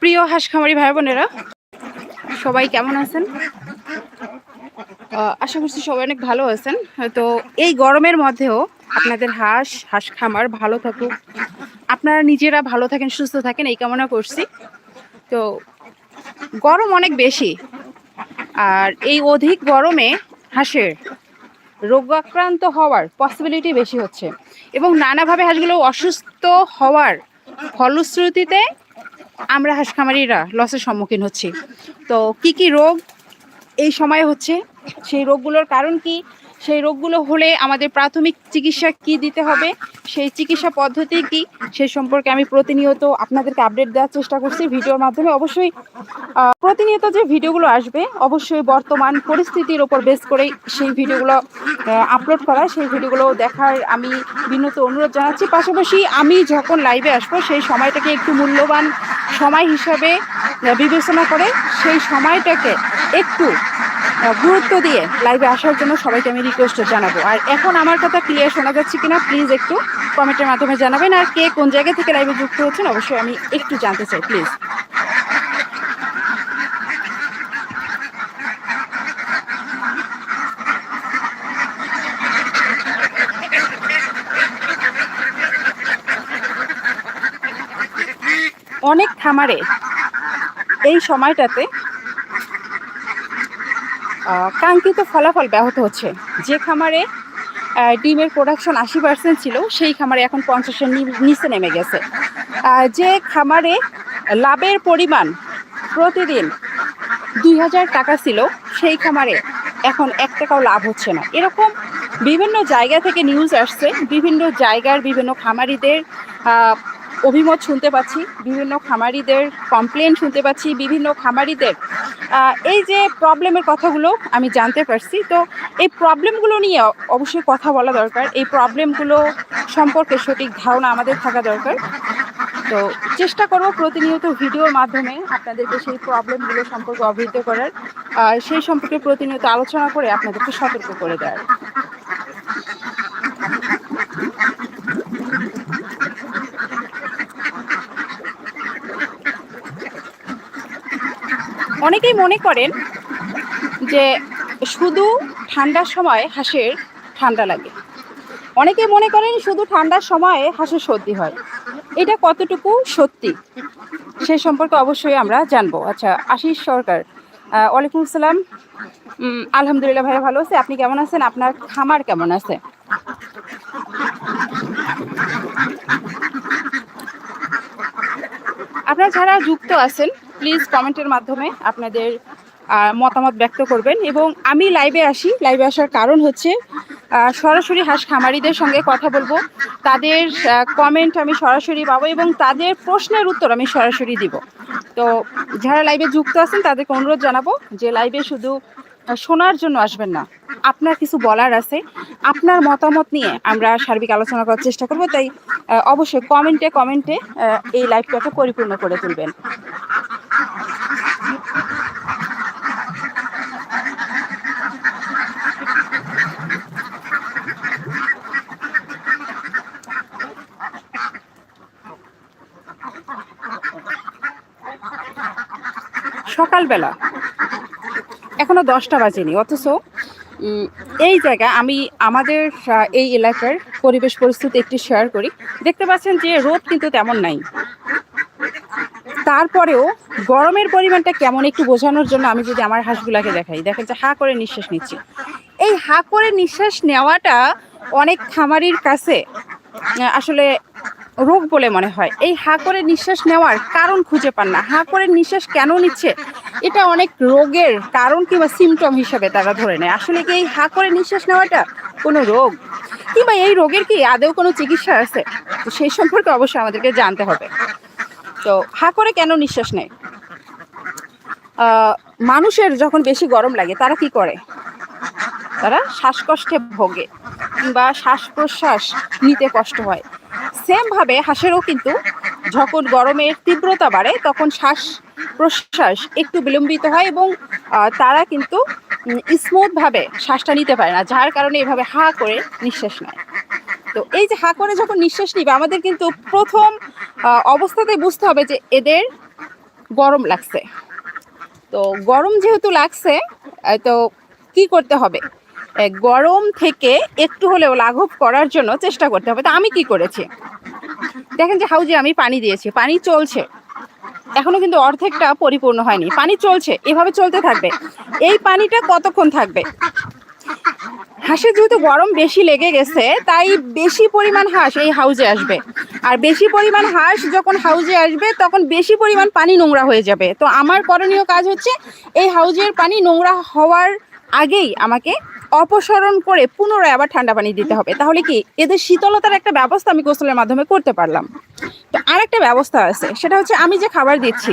প্রিয় হাঁস খামারি ভাই বোনেরা, সবাই কেমন আছেন? আশা করছি সবাই অনেক ভালো আছেন। তো এই গরমের মধ্যেও আপনাদের হাঁস হাঁস খামার ভালো থাকুক। আপনারা নিজেরা ভালো থাকেন, সুস্থ থাকেন, এই কামনা করছি। তো গরম অনেক বেশি, আর এই অধিক গরমে হাঁসের রোগাক্রান্ত হওয়ার পসিবিলিটি বেশি হচ্ছে। এবং নানাভাবে হাঁসগুলো অসুস্থ হওয়ার ফলশ্রুতিতে আমরা হাঁস খামারিরা লসের সম্মুখীন হচ্ছি। তো কি কি রোগ এই সময় হচ্ছে? সেই রোগগুলোর কারণ কি? সেই রোগগুলো হলে আমাদের প্রাথমিক চিকিৎসা কি দিতে হবে? সেই চিকিৎসা পদ্ধতি কি? সেই সম্পর্কে আমি প্রতিনিয়ত আপনাদেরকে আপডেট দেওয়ার চেষ্টা করছি। ভিডিওর মাধ্যমে অবশ্যই প্রতিনিয়ত যে ভিডিওগুলো আসবে, অবশ্যই বর্তমান পরিস্থিতির ওপর বেস করে সেই ভিডিওগুলো আপলোড করা। সেই ভিডিওগুলো দেখার আমি বিনত অনুরোধ জানাচ্ছি। পাশাপাশি আমি যখন লাইভে আসব, সেই সময়টাকে একটু মূল্যবান সময় হিসাবে বিবেচনা করে সেই সময়টাকে একটু গুরুত্ব দিয়ে লাইভে আসার জন্য সবাইকে আমি রিকোয়েস্ট জানাব। আর এখন আমার কথা ক্লিয়ার শোনা যাচ্ছে কিনা প্লিজ একটু কমেন্টের মাধ্যমে জানাবেন। আর কে কোন জায়গা থেকে লাইভে যুক্ত হচ্ছেন, অবশ্যই আমি একটু জানতে চাই প্লিজ অনেক খামারে এই সময়টাতে কাঙ্ক্ষিত ফলাফল ব্যাহত হচ্ছে। যে খামারে ডিমের প্রোডাকশন আশি পার্সেন্ট ছিল, সেই খামারে এখন পঞ্চাশের নিচে নেমে গেছে। যে খামারে লাভের পরিমাণ প্রতিদিন দুই হাজার টাকা ছিল, সেই খামারে এখন এক টাকাও লাভ হচ্ছে না। এরকম বিভিন্ন জায়গা থেকে নিউজ আসছে, বিভিন্ন জায়গার বিভিন্ন খামারিদের অভিমত শুনতে পাচ্ছি, বিভিন্ন খামারিদের কমপ্লেন শুনতে পাচ্ছি, বিভিন্ন খামারিদের এই যে প্রবলেমের কথাগুলো আমি জানতে পারছি। তো এই প্রবলেমগুলো নিয়ে অবশ্যই কথা বলা দরকার। এই প্রবলেমগুলো সম্পর্কে সঠিক ধারণা আমাদের থাকা দরকার। তো চেষ্টা করব প্রতিনিয়ত ভিডিওর মাধ্যমে আপনাদেরকে সেই প্রবলেমগুলো সম্পর্কে অবহিত করার। সেই সম্পর্কে প্রতিনিয়ত আলোচনা করে আপনাদেরকে সতর্ক করে দেওয়ার। অনেকেই মনে করেন যে শুধু ঠান্ডার সময় হাঁসের ঠান্ডা লাগে। অনেকেই মনে করেন শুধু ঠান্ডার সময়ে হাঁসের সর্দি হয়। এটা কতটুকু সত্যি? সে সম্পর্কে অবশ্যই আমরা জানব। আচ্ছা আশিস সরকার ওয়ালাইকুম আসসালাম। আলহামদুলিল্লাহ ভাইয়া ভালো আছে। আপনি কেমন আছেন? আপনার খামার কেমন আছে? আপনারা যারা যুক্ত আছেন। প্লিজ কমেন্টের মাধ্যমে আপনাদের মতামত ব্যক্ত করবেন। এবং আমি লাইভে আসি। লাইভে আসার কারণ হচ্ছে সরাসরি হাঁস খামারিদের সঙ্গে কথা বলব। তাদের কমেন্ট আমি সরাসরি পাবো এবং তাদের প্রশ্নের উত্তর আমি সরাসরি দিব। তো যারা লাইভে যুক্ত আছেন, তাদেরকে অনুরোধ জানাব যে লাইভে শুধু শোনার জন্য আসবেন না। আপনার কিছু বলার আছে। আপনার মতামত নিয়ে আমরা সার্বিক আলোচনা করার চেষ্টা করব। তাই অবশ্যই কমেন্টে কমেন্টে এই লাইভটাকে পরিপূর্ণ করে তুলবেন। সকালবেলা। এখনও দশটা বাজেনি, অথচ এই জায়গা আমি আমাদের এই এলাকার পরিবেশ পরিস্থিতি একটি শেয়ার করি। দেখতে পাচ্ছেন যে রোদ কিন্তু তেমন নাই। তারপরেও গরমের পরিমাণটা কেমন একটু বোঝানোর জন্য আমি যদি আমার হাঁসগুলাকে দেখাই। দেখেন যে হা করে নিঃশ্বাস নিচ্ছি। এই হা করে নিঃশ্বাস নেওয়াটা অনেক খামারির কাছে আসলে রোগ বলে মনে হয়। এই হা করে নিঃশ্বাস নেওয়ার কারণ খুঁজে পান না। হা করে নিঃশ্বাস কেন নিচ্ছে? এটা অনেক রোগের কারণ কিংবা সিমটম হিসেবে তারা ধরে নেয়। আসলে কি এই হা করে নিঃশ্বাস নেওয়াটা কোনো রোগ? কিংবা এই রোগের কি আদেও কোনো চিকিৎসা আছে? তো সেই সম্পর্কে অবশ্যই আমাদেরকে জানতে হবে। তো হা করে কেন নিঃশ্বাস নেয়? মানুষের যখন বেশি গরম লাগে, তারা কি করে? তারা শ্বাসকষ্টে ভোগে কিংবা শ্বাস প্রশ্বাস নিতে কষ্ট হয়। সেম ভাবে হাঁসেরও কিন্তু যখন গরমের তীব্রতা বাড়ে তখন শ্বাস প্রশ্বাস একটু বিলম্বিত হয় এবং তারা কিন্তু স্মুথ ভাবে শ্বাসটা নিতে পারে না যার কারণে এভাবে হা করে নিঃশ্বাস নেয়। তো এই যে হা করে যখন নিঃশ্বাস নিবে আমাদের কিন্তু প্রথম আহ, অবস্থাতেই বুঝতে হবে যে এদের গরম লাগছে। তো গরম যেহেতু লাগছে তো কি করতে হবে? গরম থেকে একটু হলেও লাঘব করার জন্য চেষ্টা করতে হবে। তো আমি কি করেছি? দেখেন যে হাউজে আমি পানি দিয়েছি, পানি চলছে। এখনও কিন্তু অর্ধেকটা পরিপূর্ণ হয়নি। পানি চলছে, এভাবে চলতে থাকবে। এই পানিটা কতক্ষণ থাকবে? হাঁসের যেহেতু গরম বেশি লেগে গেছে, তাই বেশি পরিমাণ হাঁস এই হাউজে আসবে। আর বেশি পরিমাণ হাঁস যখন হাউজে আসবে, তখন বেশি পরিমাণ পানি নোংরা হয়ে যাবে। তো আমার করণীয় কাজ হচ্ছে, এই হাউজের পানি নোংরা হওয়ার আগেই আমাকে অপসারণ করে পুনরায় আবার ঠান্ডা পানি দিতে হবে। তাহলে কি এদের শীতলতার একটা ব্যবস্থা আমি গোসলের মাধ্যমে করতে পারলাম। তো আরেকটা ব্যবস্থা আছে, সেটা হচ্ছে আমি যে খাবার দিচ্ছি,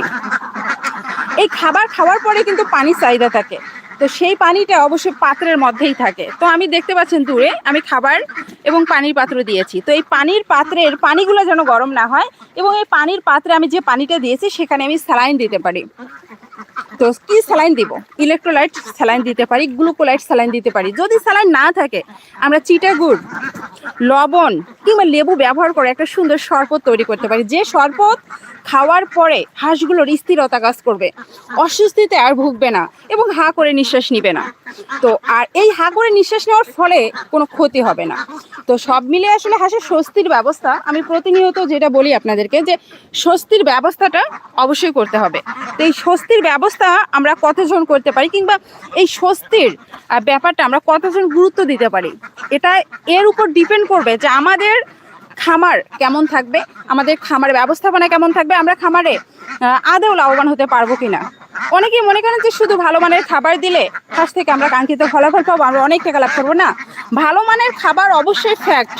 এই খাবার খাওয়ার পরে কিন্তু পানির চাহিদা থাকে। তো সেই পানিটা অবশ্যই পাত্রের মধ্যেই থাকে। তো আমি দেখতে পাচ্ছেন দূরে আমি খাবার এবং পানির পাত্র দিয়েছি। তো এই পানির পাত্রের পানিগুলো যেন গরম না হয় এবং এই পানির পাত্রে আমি যে পানিটা দিয়েছি, সেখানে আমি স্যালাইন দিতে পারি। তো কি স্যালাইন দিব? ইলেকট্রোলাইট স্যালাইন দিতে পারি গ্লুকোলাইট স্যালাইন দিতে পারি। যদি স্যালাইন না থাকে, আমরা চিটা গুড়, লবণ কিংবা লেবু ব্যবহার করে একটা সুন্দর শরবত তৈরি করতে পারি। যে শরবত খাওয়ার পরে হাঁসগুলোর স্থিরতা কাজ করবে, অস্বস্তিতে আর ভুগবে না এবং হা করে নিঃশ্বাস নিবে না। তো আর এই হা করে নিঃশ্বাস নেওয়ার ফলে কোনো ক্ষতি হবে না। তো সব মিলে আসলে হাঁসের স্বস্তির ব্যবস্থা আমি প্রতিনিয়ত যেটা বলি আপনাদেরকে যে স্বস্তির ব্যবস্থাটা অবশ্যই করতে হবে। তো এই স্বস্তির ব্যবস্থা আমরা কতজন করতে পারি কিংবা এই স্বস্তির ব্যাপারটা আমরা কতজন গুরুত্ব দিতে পারি? এটা এর উপর ডিপেন্ড করবে যে আমাদের খামার কেমন থাকবে, আমাদের খামার ব্যবস্থাপনা কেমন থাকবে, আমরা খামারে আদৌ লাভবান হতে পারব কিনা? অনেকেই মনে করেন যে শুধু ভালো মানের খাবার দিলে হাঁস থেকে আমরা কাঙ্ক্ষিত ফলাফল পাবো, আমরা অনেক টাকা লাভ করব না। ভালো মানের খাবার অবশ্যই ফ্যাক্ট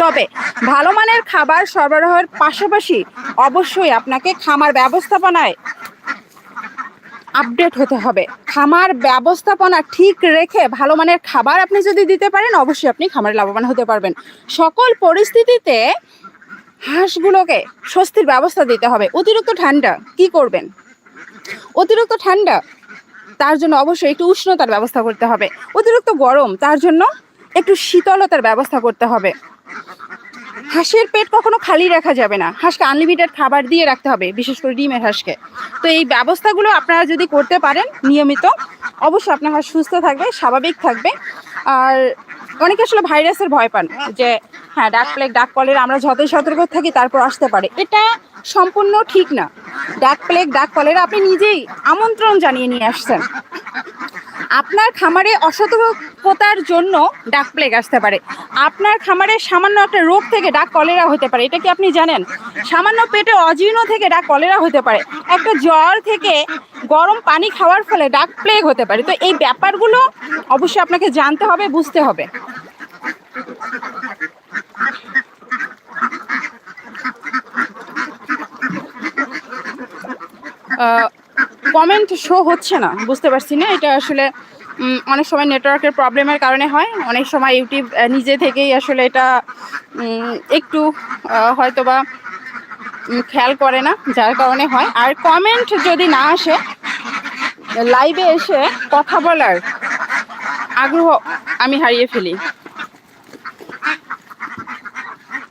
তবে ভালো মানের খাবার সরবরাহের পাশাপাশি অবশ্যই আপনাকে খামার ব্যবস্থাপনায় আপডেট হতে হবে। খামার ব্যবস্থাপনা ঠিক রেখে ভালো মানের খাবার আপনি যদি দিতে পারেন, অবশ্যই আপনি খামারে লাভবান হতে পারবেন। সকল পরিস্থিতিতে হাঁসগুলোকে স্বস্তির ব্যবস্থা দিতে হবে। অতিরিক্ত ঠান্ডা কি করবেন? অতিরিক্ত ঠান্ডা, তার জন্য অবশ্যই একটু উষ্ণতার ব্যবস্থা করতে হবে। অতিরিক্ত গরম, তার জন্য একটু শীতলতার ব্যবস্থা করতে হবে। হাঁসের পেট কখনো খালি রাখা যাবে না। হাঁসকে আনলিমিটেড খাবার দিয়ে রাখতে হবে, বিশেষ করে ডিমের হাঁসকে। তো এই ব্যবস্থাগুলো আপনারা যদি করতে পারেন, নিয়মিত, অবশ্যই আপনার হাঁস সুস্থ থাকবে, স্বাভাবিক থাকবে। আর অনেকে আসলে ভাইরাসের ভয় পান যে হ্যাঁ ডাক প্লেগ ডাক কলের, আমরা যতই সতর্ক থাকি, তারপর আসতে পারে। এটা সম্পূর্ণ ঠিক না। ডাক প্লেগ ডাক কলেরা, আপনি নিজেই আমন্ত্রণ জানিয়ে নিয়ে আসছেন। আপনার খামারে অসতর্কতার জন্য ডাক প্লেগ আসতে পারে। আপনার খামারে সামান্য একটা রোগ থেকে ডাক কলেরা হতে পারে। এটা কি আপনি জানেন? সামান্য পেটে অজীর্ণ থেকে ডাক কলেরা হতে পারে। একটা জ্বর থেকে গরম পানি খাওয়ার ফলে ডাক প্লেগ হতে পারে। তো এই ব্যাপারগুলো অবশ্যই আপনাকে জানতে হবে, বুঝতে হবে। কমেন্ট শো হচ্ছে না বুঝতে পারছি না। এটা আসলে অনেক সময় নেটওয়ার্কের প্রবলেমের কারণে হয়। অনেক সময় ইউটিউব নিজে থেকেই আসলে এটা একটু আহ, হয়তোবা উম, খেয়াল করে না যার কারণে হয়। আর কমেন্ট যদি না আসে লাইভে এসে কথা বলার আগ্রহ আমি হারিয়ে ফেলি।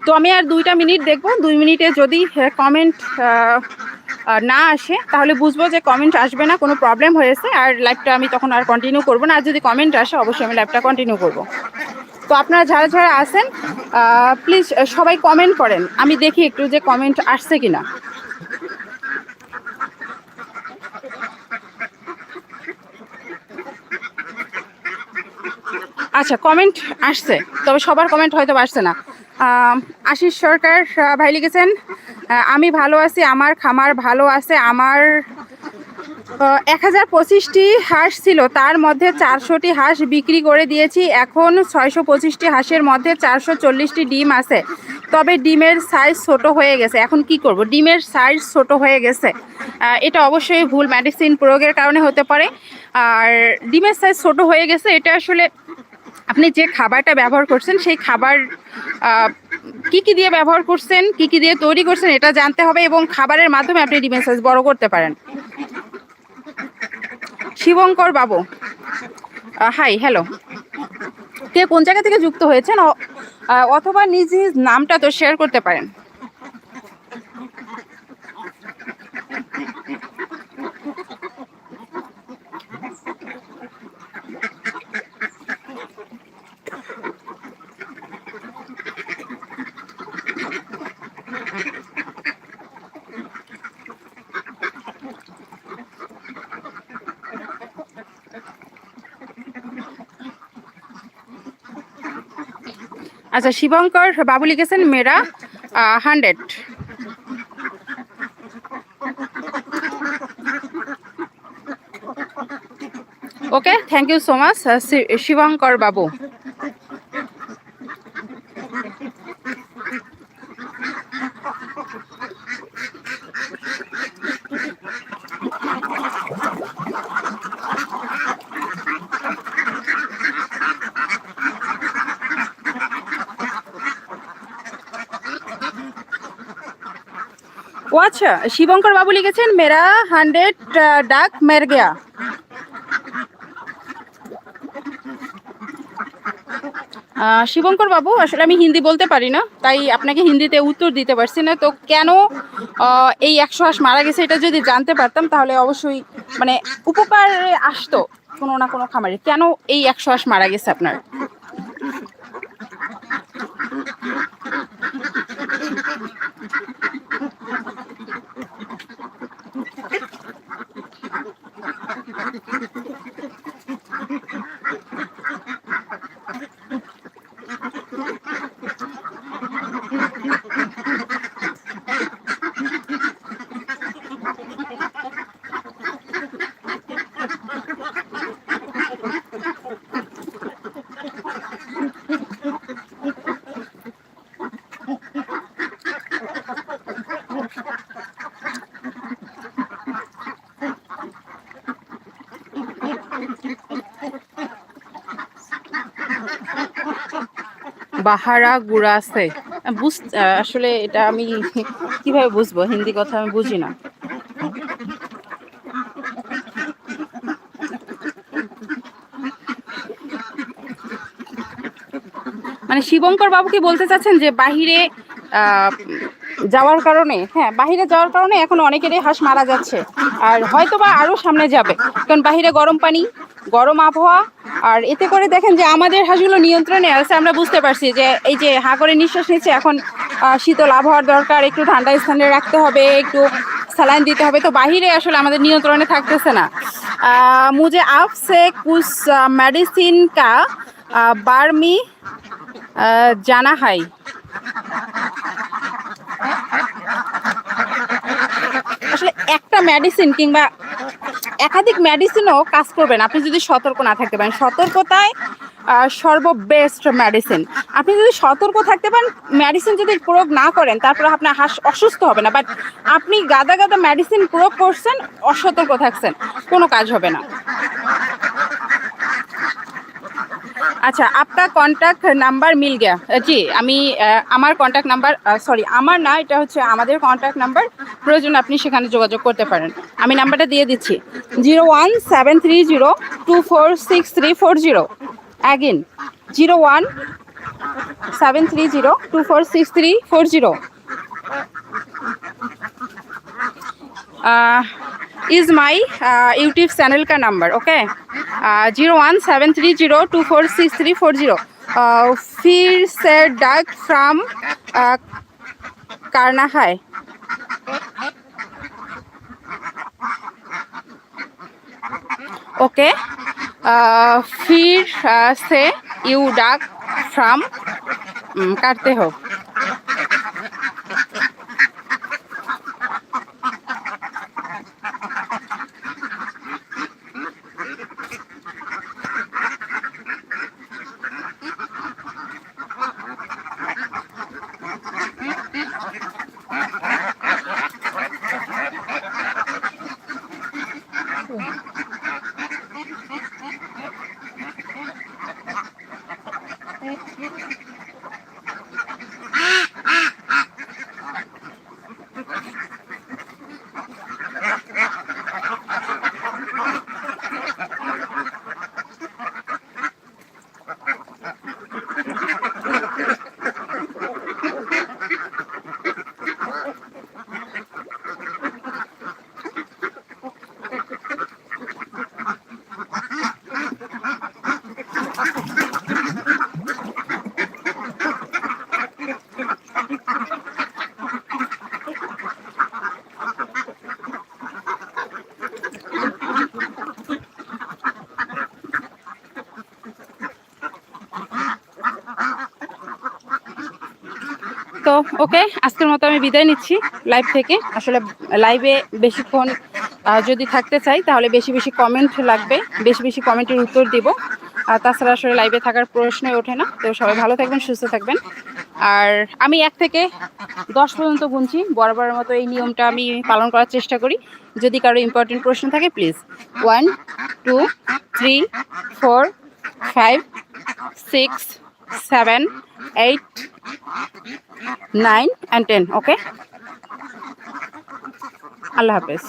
তো আমি আর দুইটা মিনিট দেখব। দুই মিনিটে যদি কমেন্ট না আসে, তাহলে বুঝব যে কমেন্ট আসবে না, কোনো প্রবলেম হয়েছে, আর লাইভটা আমি তখন আর কন্টিনিউ করব না, আর যদি কমেন্ট আসে, অবশ্যই আমি লাইভটা কন্টিনিউ করব। তো আপনারা যারা যারা আছেন প্লিজ সবাই কমেন্ট করেন, আমি দেখি একটু যে কমেন্ট আসছে কিনা। আচ্ছা কমেন্ট আসছে, তবে সবার কমেন্ট হয়তো আসছে না। আশিস সরকার ভাই লিখেছেন আমি ভালো আছি, আমার খামার ভালো আছে, আমার এক হাজার পঁচিশটি হাঁস ছিল, তার মধ্যে চারশোটি হাঁস বিক্রি করে দিয়েছি, এখন ছয়শো পঁচিশটি হাঁসের মধ্যে চারশো চল্লিশটি ডিম আছে, তবে ডিমের সাইজ ছোট হয়ে গেছে, এখন কি করব, ডিমের সাইজ ছোট হয়ে গেছে এটা অবশ্যই ভুল মেডিসিন প্রয়োগের কারণে হতে পারে, আর ডিমের সাইজ ছোট হয়ে গেছে, এটা আসলে আপনি যে খাবারটা ব্যবহার করছেন, সেই খাবার কি কি দিয়ে ব্যবহার করছেন, কি কি দিয়ে তৈরি করছেন, এটা জানতে হবে এবং খাবারের মাধ্যমে আপনি ডিমের সাইজ বড় করতে পারেন। শিবঙ্কর বাবু হাই হ্যালো কে কোন জায়গা থেকে যুক্ত হয়েছেন অথবা নিজ নিজ নামটা তো শেয়ার করতে পারেন। আচ্ছা শিবঙ্কর বাবু লিখেছেন মেরা hundred. Okay thank you so much Shibankar বাবু। আচ্ছা শিবঙ্কর বাবু লিখেছেন, মেরা হান্ড্রেড ডাক মের গেয়া। শিবঙ্কর বাবু, আসলে আমি হিন্দি বলতে পারি না, তাই আপনাকে হিন্দিতে উত্তর দিতে পারছি না। তো কেন এই একশো হাঁস মারা গেছে এটা যদি জানতে পারতাম, তাহলে অবশ্যই মানে উপকারে আসতো কোনো না কোনো খামারে। কেন এই একশো হাঁস মারা গেছে আপনার? বাহারা গুড়া আছে। বুঝ আসলে এটা আমি কীভাবে বুঝব? হিন্দি কথা আমি বুঝি না। মানে শিবঙ্কর বাবু কি বলতে চাচ্ছেন যে বাহিরে যাওয়ার কারণে হ্যাঁ বাহিরে যাওয়ার কারণে এখন অনেকেরই হাঁস মারা যাচ্ছে। আর হয়তো বা আরও সামনে যাবে। কারণ বাহিরে গরম পানি, গরম আবহাওয়া আর এতে করে দেখেন যে আমাদের হাঁসগুলো নিয়ন্ত্রণে আছে, আমরা বুঝতে পারছি যে এই যে হাঁ করে নিঃশ্বাস নিচ্ছে, এখন শীতল আবহাওয়ার দরকার, একটু ঠান্ডা স্থানে রাখতে হবে, একটু স্যালাইন দিতে হবে। তো বাহিরে আসলে আমাদের নিয়ন্ত্রণে থাকতেছে না। মুজে আফসে কুস মেডিসিন কা বার্মি জানা হয় আসলে একটা মেডিসিন কিংবা একাধিক মেডিসিনও কাজ করবেন। আপনি যদি সতর্ক না থাকতে পারেন সতর্কতায় আহ, সর্ববেস্ট মেডিসিন আপনি যদি সতর্ক থাকতে পারেন মেডিসিন যদি প্রয়োগ না করেন তারপরে আপনার হাস অসুস্থ হবে না। বাট আপনি গাদা গাদা মেডিসিন প্রয়োগ করছেন অসতর্ক থাকছেন কোনো কাজ হবে না। আচ্ছা আপনার কন্ট্যাক্ট নাম্বার মিল গিয়া আহ, জি আমি আহ, আমার কন্ট্যাক্ট নাম্বার সরি আমার না এটা হচ্ছে আমাদের কন্ট্যাক্ট নাম্বার প্রয়োজন আপনি সেখানে যোগাযোগ করতে পারেন আমি নাম্বারটা দিয়ে দিচ্ছি zero one seven three zero two four six three four zero again zero one seven three zero two four six three four zero is my YouTube channel का number okay zero one seven three zero two four six three four zero. ফির sir ডাক ফ্রাম কারনাহায়। ওকে ফির সে you ডাক ফ্রাম কাটতে হোক। 哎 ওকে, আজকের মতো আমি বিদায় নিচ্ছি লাইভ থেকে। আসলে লাইভে বেশিক্ষণ যদি থাকতে চাই, তাহলে বেশি বেশি কমেন্ট লাগবে, বেশি বেশি কমেন্টের উত্তর দিব। আর তাছাড়া আসলে লাইভে থাকার প্রশ্নই ওঠে না। তো সবাই ভালো থাকবেন, সুস্থ থাকবেন। আর আমি এক থেকে দশ পর্যন্ত গুনছি। বরাবরের মতো এই নিয়মটা আমি পালন করার চেষ্টা করি। যদি কারও ইম্পর্টেন্ট প্রশ্ন থাকে please one two three four five six seven eight nine and ten okay আল্লাহ হাফেজ